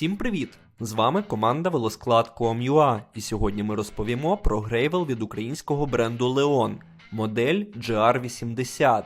Всім привіт! З вами команда Велосклад.com.ua і сьогодні ми розповімо про грейвел від українського бренду Leon, модель GR80.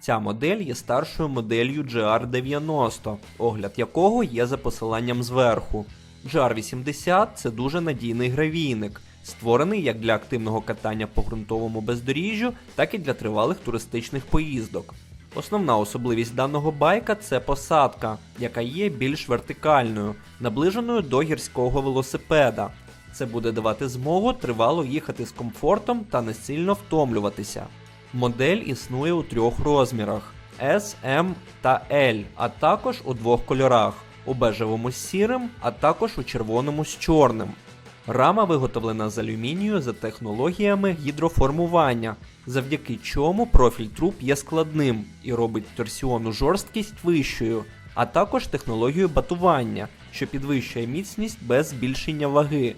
Ця модель є старшою моделлю GR90, огляд якого є за посиланням зверху. GR80 це дуже надійний гравійник, створений як для активного катання по ґрунтовому бездоріжжю, так і для тривалих туристичних поїздок. Основна особливість даного байка це посадка, яка є більш вертикальною, наближеною до гірського велосипеда. Це буде давати змогу тривало їхати з комфортом та не сильно втомлюватися. Модель існує у трьох розмірах: S, M та L, а також у двох кольорах: у бежевому з сірим, а також у червоному з чорним. Рама виготовлена з алюмінію за технологіями гідроформування, завдяки чому профіль труб є складним і робить торсіонну жорсткість вищою, а також технологію батування, що підвищує міцність без збільшення ваги.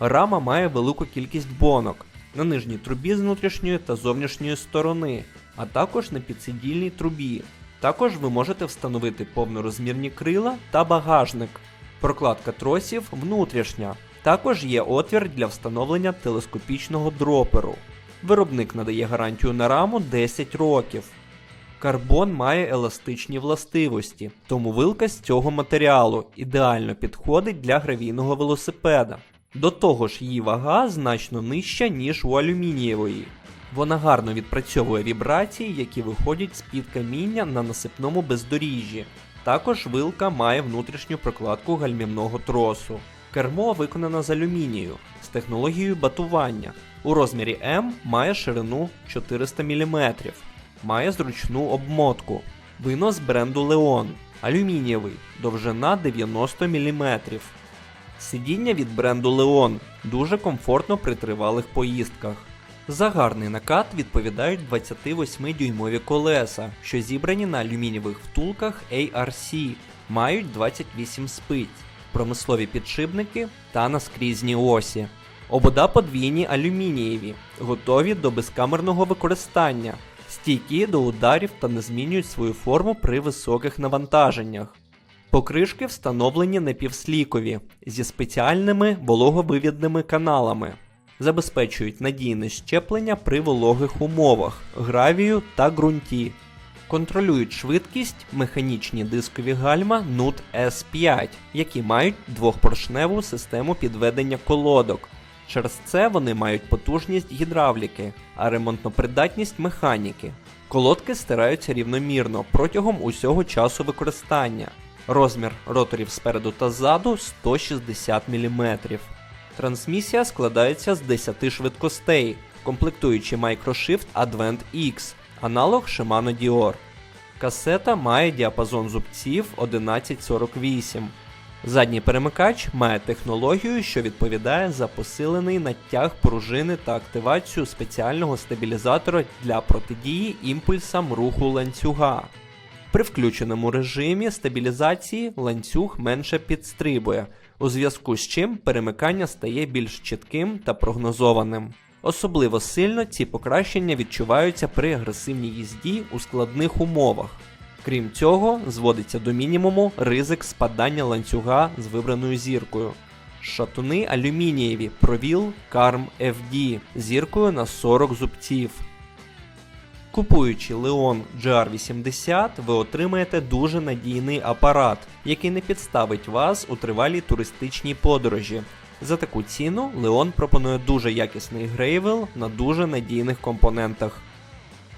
Рама має велику кількість бонок на нижній трубі з внутрішньої та зовнішньої сторони, а також на підсидільній трубі. Також ви можете встановити повнорозмірні крила та багажник. Прокладка тросів внутрішня. Також є отвір для встановлення телескопічного дроперу. Виробник надає гарантію на раму 10 років. Карбон має еластичні властивості, тому вилка з цього матеріалу ідеально підходить для гравійного велосипеда. До того ж, її вага значно нижча, ніж у алюмінієвої. Вона гарно відпрацьовує вібрації, які виходять з-під каміння на насипному бездоріжжі. Також вилка має внутрішню прокладку гальмівного тросу. Кермо виконано з алюмінію технологією батування. У розмірі М має ширину 400 мм, має зручну обмотку. Винос бренду Leon, алюмінієвий, довжина 90 мм. Сидіння від бренду Leon дуже комфортно при тривалих поїздках. За гарний накат відповідають 28-дюймові колеса, що зібрані на алюмінієвих втулках ARC, мають 28 спиць, промислові підшипники та наскрізні осі. Обода подвійні алюмінієві, готові до безкамерного використання, стійкі до ударів та не змінюють свою форму при високих навантаженнях. Покришки встановлені напівслікові зі спеціальними вологовивідними каналами, забезпечують надійне щеплення при вологих умовах, гравію та ґрунті. Контролюють швидкість механічні дискові гальма NUT S5, які мають двохпоршневу систему підведення колодок. Через це вони мають потужність гідравліки, а ремонтопридатність механіки. Колодки стираються рівномірно протягом усього часу використання. Розмір роторів спереду та ззаду 160 мм. Трансмісія складається з 10 швидкостей, комплектуючи Microshift Advent X, аналог Shimano Dior. Касета має діапазон зубців 1148. Задній перемикач має технологію, що відповідає за посилений натяг пружини та активацію спеціального стабілізатора для протидії імпульсам руху ланцюга. При включеному режимі стабілізації ланцюг менше підстрибує, у зв'язку з чим перемикання стає більш чітким та прогнозованим. Особливо сильно ці покращення відчуваються при агресивній їзді у складних умовах. Крім цього, зводиться до мінімуму ризик спадання ланцюга з вибраною зіркою. Шатуни алюмінієві провіл Karm FD зіркою на 40 зубців. Купуючи Leon GR80, ви отримаєте дуже надійний апарат, який не підставить вас у тривалій туристичній подорожі. За таку ціну Leon пропонує дуже якісний грейвел на дуже надійних компонентах.